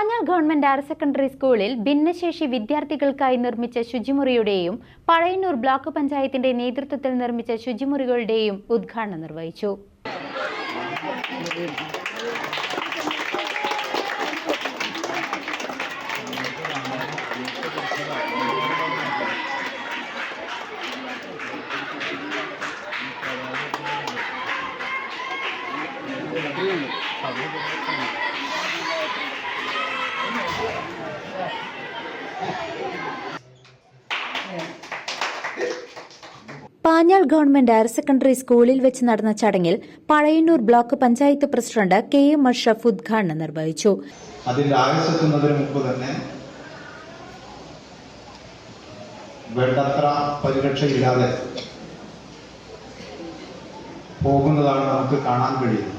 Panjal government higher secondary സ്കൂളിൽ ഭിന്നശേഷി വിദ്യാർത്ഥികൾക്കായി നിർമ്മിച്ച ശുചിമുറിയുടെയും പഴയന്നൂർ ബ്ലോക്ക് പഞ്ചായത്തിന്റെ നേതൃത്വത്തിൽ നിർമ്മിച്ച ശുചിമുറികളുടെയും ഉദ്ഘാടനം നിർവഹിച്ചു. പാഞ്ഞാൾ ഗവൺമെന്റ് ഹയർ സെക്കൻഡറി സ്കൂളിൽ വെച്ച് നടന്ന ചടങ്ങിൽ Pazhayannur block panchayat president K M Ashraf ഉദ്ഘാടനം നിർവഹിച്ചു. അതിന്റെ ആയുസെത്തുന്നതിന് മുമ്പ് തന്നെ വേണ്ടത്ര പരിരക്ഷയില്ലാതെ പോകുന്നതാണ് നമുക്ക് കാണാൻ കഴിയുന്നത്.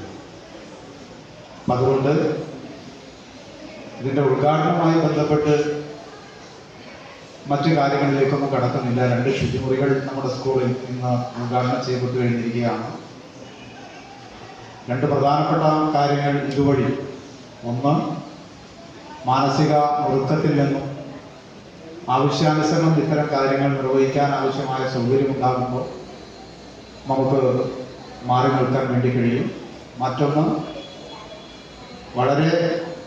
അതുകൊണ്ട് ഇതിന്റെ ഉദ്ഘാടനവുമായി ബന്ധപ്പെട്ട് മറ്റു കാര്യങ്ങളിലേക്കൊന്നും കടക്കുന്നില്ല. രണ്ട് ശുചിമുറികൾ നമ്മുടെ സ്കൂളിൽ ഇന്ന് ഉദ്ഘാടനം ചെയ്യപ്പെട്ടു കഴിഞ്ഞിരിക്കുകയാണ്. രണ്ട് പ്രധാനപ്പെട്ട കാര്യങ്ങൾ ഇതുവഴി. ഒന്ന് മാനസിക വൃത്തത്തിൽ നിന്നും ആവശ്യാനുസരണം ഇത്തരം കാര്യങ്ങൾ നിർവഹിക്കാൻ ആവശ്യമായ സൗകര്യമുണ്ടാകുമ്പോൾ നമുക്ക് മാറി നിൽക്കാൻ വേണ്ടി കഴിയും. മറ്റൊന്ന് വളരെ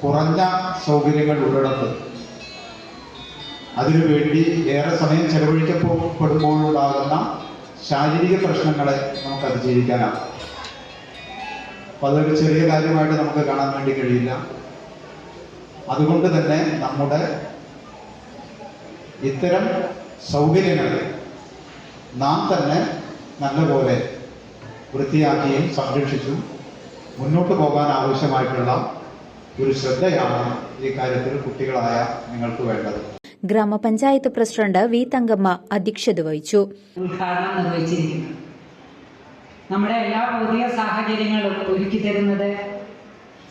കുറഞ്ഞ സൗകര്യങ്ങൾ ഉള്ളിടത്ത് അതിനുവേണ്ടി ഏറെ സമയം ചെലവഴിക്കപ്പെടുമ്പോഴുണ്ടാകുന്ന ശാരീരിക പ്രശ്നങ്ങളെ നമുക്ക് അതിജീവിക്കാനാകും. അപ്പോൾ അതൊരു ചെറിയ കാര്യമായിട്ട് നമുക്ക് കാണാൻ വേണ്ടി കഴിയില്ല. അതുകൊണ്ട് തന്നെ നമ്മുടെ ഇത്തരം സൗകര്യങ്ങളെ നാം തന്നെ നല്ലപോലെ വൃത്തിയാക്കിയും സംരക്ഷിച്ചും മുന്നോട്ട് പോകാൻ ആവശ്യമായിട്ടുള്ള ഒരു ശ്രദ്ധയാണ് ഈ കാര്യത്തിൽ കുട്ടികളായ നിങ്ങൾക്ക് വേണ്ടത്. ഗ്രാമപഞ്ചായത്ത് പ്രസിഡന്റ് വി തങ്കമ്മ അധ്യക്ഷത വഹിച്ചു. നമ്മുടെ എല്ലാ പുതിയ സാഹചര്യങ്ങളും ഒരുക്കി തരുന്നത്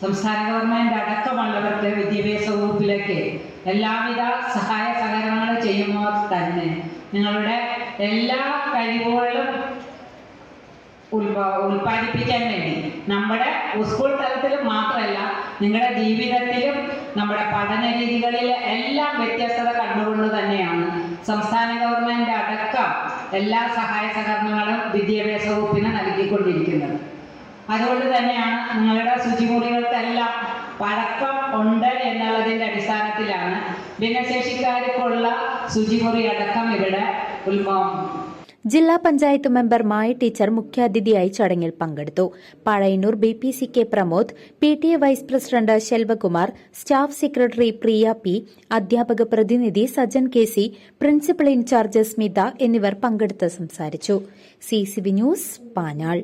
സംസ്ഥാന ഗവൺമെന്റ് അടക്കമുള്ളവർക്ക് വിദ്യാഭ്യാസ വകുപ്പിലേക്ക് എല്ലാവിധ സഹായ സഹകരണങ്ങൾ ചെയ്യുമ്പോൾ തന്നെ നിങ്ങളുടെ എല്ലാ കഴിവുകളും ഉൽപ്പാദിപ്പിക്കാൻ വേണ്ടി. നമ്മുടെ സ്കൂൾ തലത്തിൽ മാത്രമല്ല നിങ്ങളുടെ ജീവിതത്തിലും നമ്മുടെ പഠന രീതികളിൽ എല്ലാം വ്യത്യസ്തത കണ്ടുകൊണ്ട് തന്നെയാണ്. സംസ്ഥാന ഗവൺമെന്റ് അടക്കം എല്ലാ സഹായ സഹകരണങ്ങളും വിദ്യാഭ്യാസ വകുപ്പിന് നൽകിക്കൊണ്ടിരിക്കുന്നത്. അതുകൊണ്ട് തന്നെയാണ് നിങ്ങളുടെ ശുചിമുറികൾക്കെല്ലാം പഴക്കം ഉണ്ട് എന്നുള്ളതിന്റെ അടിസ്ഥാനത്തിലാണ് ഭിന്നശേഷിക്കാർക്കുള്ള ശുചിമുറി അടക്കം ഇവിടെ ഉത്ഭവം ജില്ലാ പഞ്ചായത്ത് മെമ്പർ മായ ടീച്ചർ മുഖ്യാതിഥിയായി ചടങ്ങിൽ പങ്കെടുത്തു. Pazhayannur B P C K Pramod P T A vice president Selvakumar staff secretary Priya P അധ്യാപക പ്രതിനിധി Sajan K C principal in charge Smitha എന്നിവർ പങ്കെടുത്ത് സംസാരിച്ചു. C C news പാനാൾ